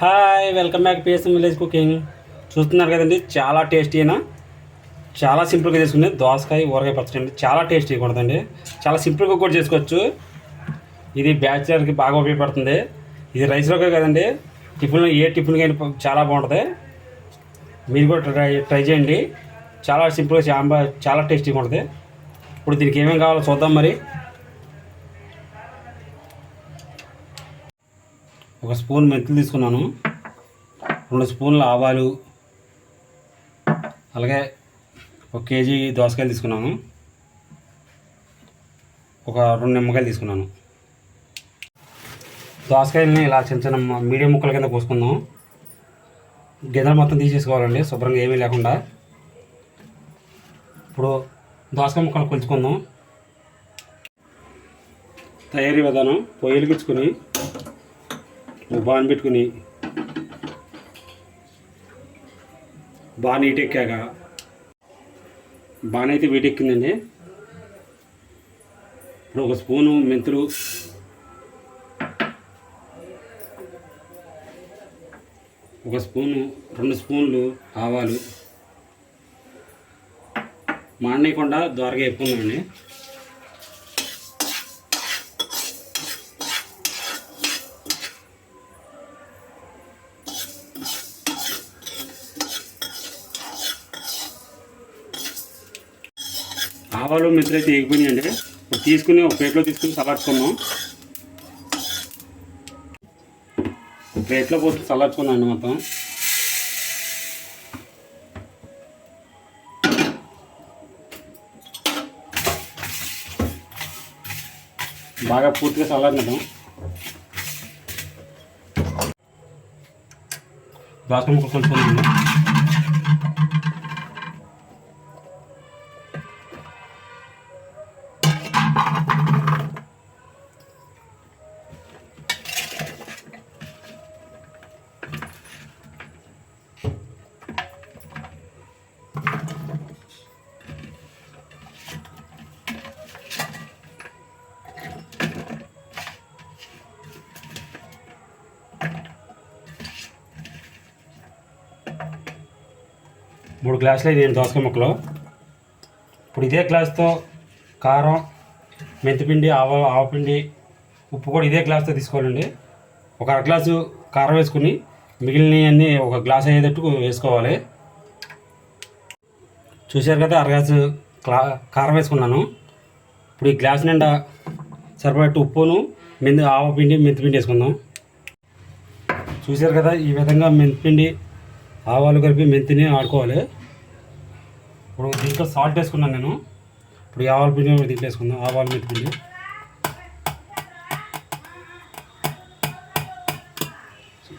Hi welcome back PSM village cooking చూస్తున్నారు కదండి చాలా టేస్టీ అయినా చాలా సింపుల్గా చేసుకునే దోసకాయ ఊరగాయ పచ్చడి అండి. చాలా టేస్టీగా ఉంటుందండి. చాలా సింపుల్గా కూడా చేసుకోవచ్చు. ఇది బ్యాచిలర్కి బాగా ఉపయోగపడుతుంది. ఇది రైస్లోకే కదండి టిఫిన్ ఏ టిఫిన్కి అయినా చాలా బాగుంటుంది. మీరు కూడా ట్రై ట్రై చేయండి. చాలా సింపుల్గా చాలా చాలా టేస్టీగా ఉంటుంది. ఇప్పుడు దీనికి ఏమేమి కావాలో చూద్దాం మరి. ఒక స్పూన్ మెంతులు తీసుకున్నాను. రెండు స్పూన్ల ఆవాలు. అలాగే ఒక కేజీ దోసకాయలు తీసుకున్నాను. ఒక రెండు నిమ్మకాయలు తీసుకున్నాను. దోసకాయలని ఇలా చిన్న చిన్న మీడియం ముక్కల కింద కోసుకుందాం. గింజలు మొత్తం తీసేసుకోవాలండి శుభ్రంగా ఏమీ లేకుండా. ఇప్పుడు దోసకాయ ముక్కలు కొలుచుకుందాం. తయారీ విధానం పొయ్యిలు పొయ్యిలిగించుకొని బాన్ పెట్టుకుని బాగా నీట్ ఎక్కాక బాగా అయితే వీటెక్కిందండి. ఇప్పుడు ఒక స్పూను మెంతులు. ఒక స్పూను రెండు స్పూన్లు ఆవాలు. మాడనీయకుండా ద్వారగా ఎక్కుందండి ఆవాలు మెంతులు అయితే ఎగిపోయినాయండి ఇప్పుడు తీసుకుని ఒక ప్లేట్లో తీసుకుని చల్లార్చుకుందాం. ప్లేట్లో పోతే చల్లార్చుకుందాం మొత్తం. బాగా పూర్తిగా చల్లారిద్దాం బాత్రూమ్ కొంచెం మూడు గ్లాసులు నేను దోసకాయ ముక్కలు. ఇప్పుడు ఇదే గ్లాస్తో కారం మెంతిపిండి ఆవ ఆవపిండి ఉప్పు కూడా ఇదే గ్లాస్తో తీసుకోవాలండి. ఒక అర గ్లాసు కారం వేసుకుని మిగిలినవన్నీ ఒక గ్లాస్ అయ్యేటట్టు వేసుకోవాలి. చూశారు కదా అర గ్లాసు క్లా కారం వేసుకున్నాను. ఇప్పుడు ఈ గ్లాస్ నిండా సరిపడేట్టు ఉప్పును మెంతి ఆవపిండి మెంతిపిండి వేసుకుందాం. చూశారు కదా ఈ విధంగా మెంతిపిండి ఆవాలు కలిపి మెంతిని ఆడుకోవాలి. ఇప్పుడు దీంట్లో సాల్ట్ వేసుకున్నాను నేను. ఇప్పుడు ఆవాలు ఆవాల పిండి దీంట్లో వేసుకుందాం. ఆవాలు మెంతి పిండి.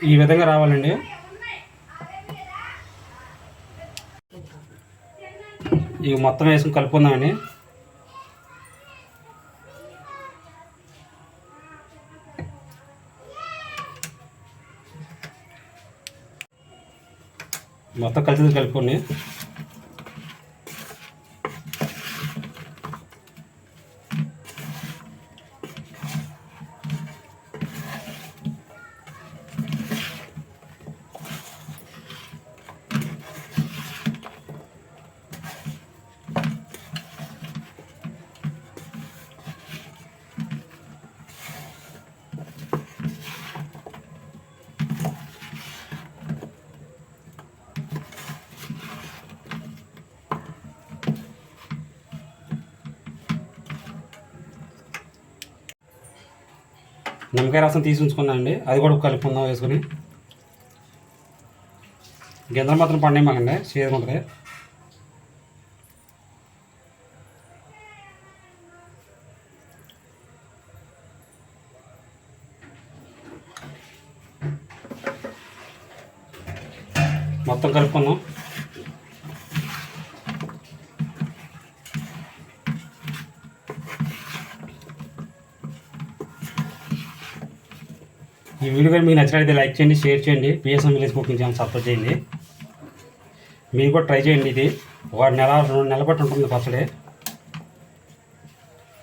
ఈ విధంగా రావాలండి. ఇవి మొత్తం వేసుకుని కలుపుకుందామండి. మొత్తం కలిసి కలుపుకొని నిమ్మకాయ రసం తీసి ఉంచుకున్నానండి అది కూడా కలుపుకుందాం వేసుకుని. గింజలు మాత్రం పండే మాకండి. ఉంటుంది మొత్తం కలుపుకుందాం. ఈ వీడియో కానీ మీకు నచ్చినట్లయితే లైక్ చేయండి షేర్ చేయండి. PSM village cooking channel support చేయండి. మీరు కూడా ట్రై చేయండి ఇది. ఒక నెల రెండు నెలల పట్టు ఉంటుంది పచ్చడి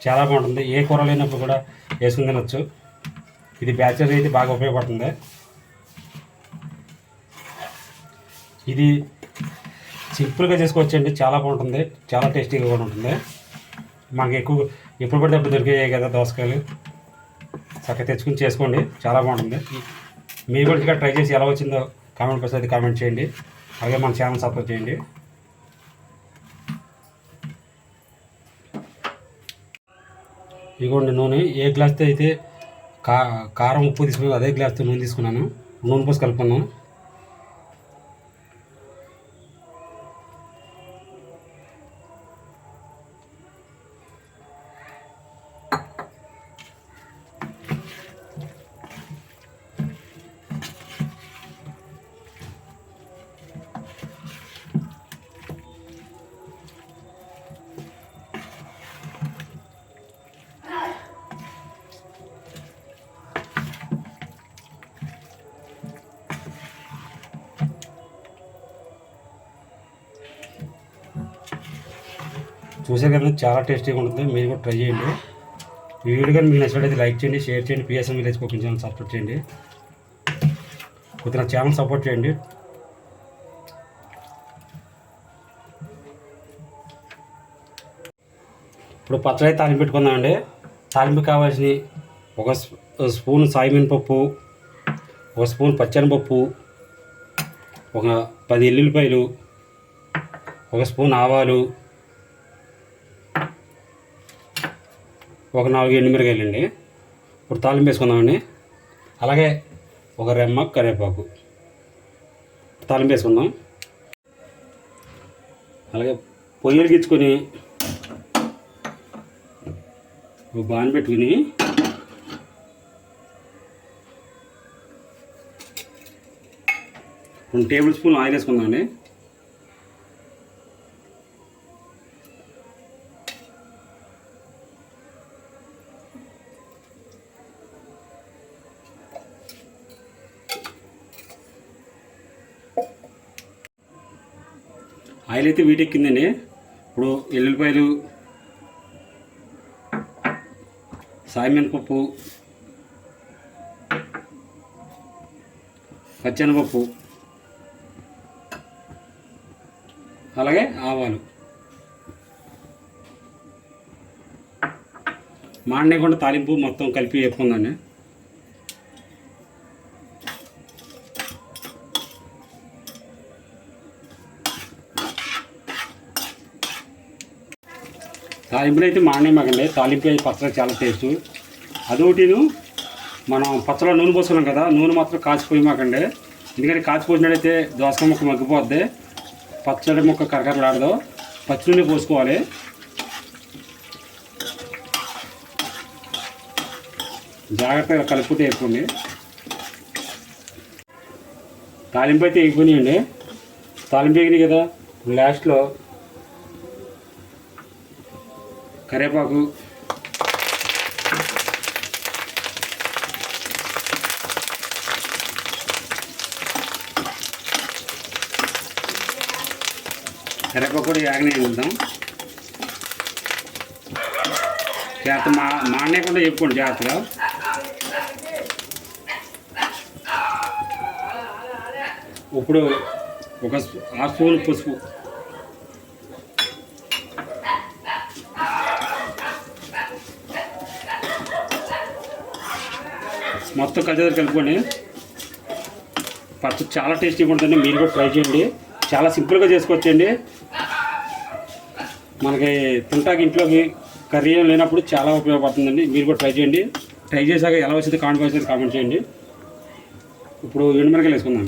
చాలా బాగుంటుంది. ఏ కూర లేనప్పుడు కూడా వేసుకుని తినొచ్చు. ఇది బ్యాచులర్ అయితే బాగా ఉపయోగపడుతుంది. ఇది సింపుల్గా చేసుకోవచ్చండి. చాలా బాగుంటుంది. చాలా టేస్టీగా కూడా ఉంటుంది. మాకు ఎక్కువ ఎప్పుడు పడితే అప్పుడు దొరికాయి కదా దోసకాయలు. చక్కగా తెచ్చుకుని చేసుకోండి. చాలా బాగుంటుంది. మీరు కూడా ట్రై చేసి ఎలా వచ్చిందో కామెంట్ బాక్స్ అయితే కామెంట్ చేయండి. అలాగే మన ఛానల్ సపోర్ట్ చేయండి. ఇదిగోండి నూనె. ఏ గ్లాస్తో అయితే కా కారం ఉప్పు తీసుకున్నాను అదే గ్లాస్తో నూనె తీసుకున్నాను. నూనె పోసి కలుపుకున్నాను. చూసే కదా చాలా టేస్టీగా ఉంటుంది. మీరు కూడా ట్రై చేయండి. ఈ వీడియో కానీ మీకు నచ్చినట్లయితే లైక్ చేయండి షేర్ చేయండి. PSM village cooking channel support చేయండి. కొద్దిగా నా ఛానల్ సపోర్ట్ చేయండి. ఇప్పుడు పచ్చడి తాలింపు పెట్టుకుందామండి. తాలింపు కావాల్సిన ఒక స్పూన్ సాయిమిన పప్పు ఒక స్పూన్ పచ్చనిపప్పు ఒక పది ఎల్లుల్లిపాయలు ఒక స్పూన్ ఆవాలు ఒక నాలుగు ఎండుమిరకాయలు అండి ఇప్పుడు తాలింపు వేసుకుందామండి. అలాగే ఒక రెమ్మ కరివేపాకు. తాలింపు వేసుకుందాం. అలాగే పొయ్యిలు గిచ్చుకొని బాని బాన్ పెట్టుకుని రెండు టేబుల్ స్పూన్ ఆయిల్ వేసుకుందామండి. ఆయిల్ అయితే వీటెక్కిందండి. ఇప్పుడు ఎల్లుల్లిపాయలు సాయమినపప్పు పచ్చెనపప్పు అలాగే ఆవాలు. మాడనేకుండా తాలింపు మొత్తం కలిపి వేపుకుందండి తాలింపులు అయితే మానే మాకండి తాలింపు పచ్చడి చాలా టేస్ట్. అదొకటిను మనం పచ్చడిలో నూనె పోసుకున్నాం కదా నూనె మాత్రం కాచిపోయి మాకండి. ఎందుకంటే కాచిపోసినట్టయితే దోసకాయ ముక్క మగ్గిపోద్ది పచ్చడి ముక్క కరకరలాడదు. పచ్చి నూనె పోసుకోవాలి. జాగ్రత్తగా కలుపుతే వేసుకోండి తాలింపు అయితే వేగిపోయినాయండి తాలింపు వేగినాయి కదా లాస్ట్లో కరివేపాకు కరేపాకు కూడా యాగనే వెళ్దాం జాగ్రత్త మా మానేయకుండా చెప్పుకోండి జాగ్రత్తగా. ఇప్పుడు ఒక ఆ స్పూన్ పసుపు. మొత్తం కలిసి కలుపుకొని పచ్చడి చాలా టేస్టీగా ఉంటుంది మీరు కూడా ట్రై చేయండి. చాలా సింపుల్గా చేసుకోవచ్చండి. మనకి తింటాకి ఇంట్లోకి కర్రీ లేనప్పుడు చాలా ఉపయోగపడుతుందండి. మీరు కూడా ట్రై చేయండి. ట్రై చేశాక ఎలా వచ్చింది కామెంట్ బాక్స్ కామెంట్ చేయండి. ఇప్పుడు ఎండుమిరకాయలు వేసుకుందాం.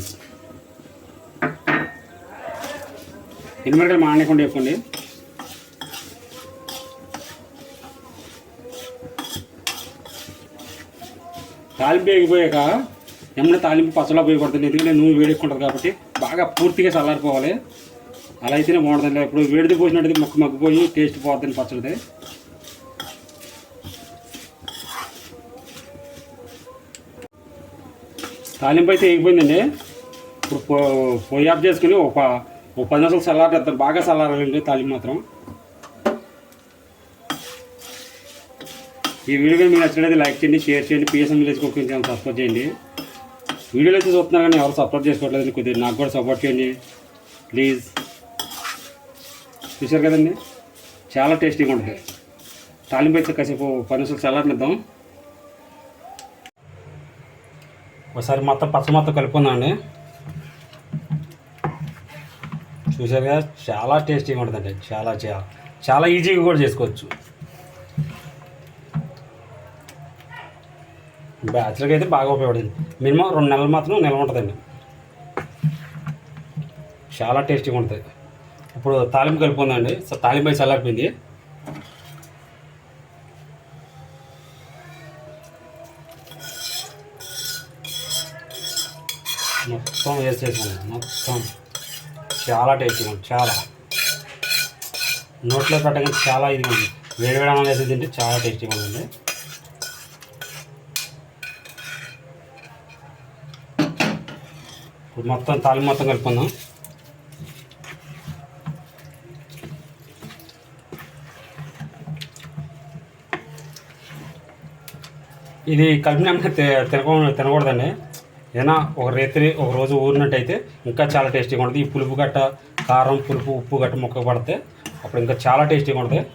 ఎండుమిరకాయలు మానేకుండా వేసుకోండి. తాలింపు వేగిపోయాక ఏమన్నా తాలింపు పచ్చలా పోయకూడదు ఎందుకంటే నువ్వు వేడెక్కుంటుంది కాబట్టి బాగా పూర్తిగా చల్లారిపోవాలి. అలా అయితేనే బాగుంటుంది ఇప్పుడు వేడిది పోసినట్టు మొక్క మగ్గిపోయి టేస్ట్ పోతుంది పచ్చడిది. తాలింపు అయితే వేగిపోయిందండి. ఇప్పుడు పో- పొయ్యి ఆఫ్ చేసుకుని ఒక ఒక పది నిమిషాలు చల్లారేస్తారు బాగా చల్లారాలండి తాలింపు మాత్రం. ఈ వీడియో కానీ మీకు నచ్చినట్లయితే లైక్ చేయండి షేర్ చేయండి PSM village cooking channel support చేయండి. వీడియోలు అయితే చూస్తున్నారు కానీ ఎవరు సపోర్ట్ చేసుకోవట్లేదు కొద్దిగా నాకు కూడా సపోర్ట్ చేయండి. ప్లీజ్ చూశారు కదండి? చాలా టేస్టీగా ఉంటుంది తాలింపు అయితే కాసేపు పది నిమిషాలు చల్లారనిద్దాం ఒకసారి మొత్తం పచ్చ మొత్తం కలుపుకుందామండి. కదా? చాలా టేస్టీగా ఉంటుందండి. చాలా చాలా చాలా ఈజీగా కూడా చేసుకోవచ్చు. బ్యాచులర్కి అయితే బాగా ఉపయోగపడింది. మినిమం రెండు నెలలు మాత్రం నిల్వ ఉంటుందండి. చాలా టేస్టీగా ఉంటుంది. ఇప్పుడు తాలింపు కలిపిందండి. సో తాలింపు అయితే చల్లారిపోయింది. మొత్తం వేసేసాను. మొత్తం. చాలా టేస్టీగా ఉంది. చాలా. నోట్లో పెట్టగానే చాలా ఇది ఉంది. వేడి వేడి అన్నం తింటే చాలా టేస్టీగా ఉంటుంది ఇప్పుడు మొత్తం తాళి మొత్తం కలుపుకుందాం. ఇది కలిపిన వెంటనే తి- తినకూడదండి. ఏదైనా ఒక రేత్రి ఒక రోజు ఊరినట్టయితే ఇంకా చాలా టేస్టీగా ఉంటుంది. ఈ పులుపు గట్ట కారం పులుపు ఉప్పు గట్ట ముక్క పడితే అప్పుడు ఇంకా చాలా టేస్టీగా ఉంటుంది.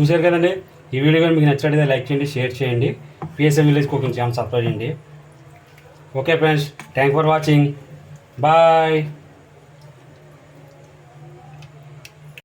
చూశారు కదండి? ఈ వీడియో కానీ మీకు నచ్చినట్టయితే లైక్ చేయండి షేర్ చేయండి. PSM village cooking channel subscribe చేయండి. okay friends thank for watching bye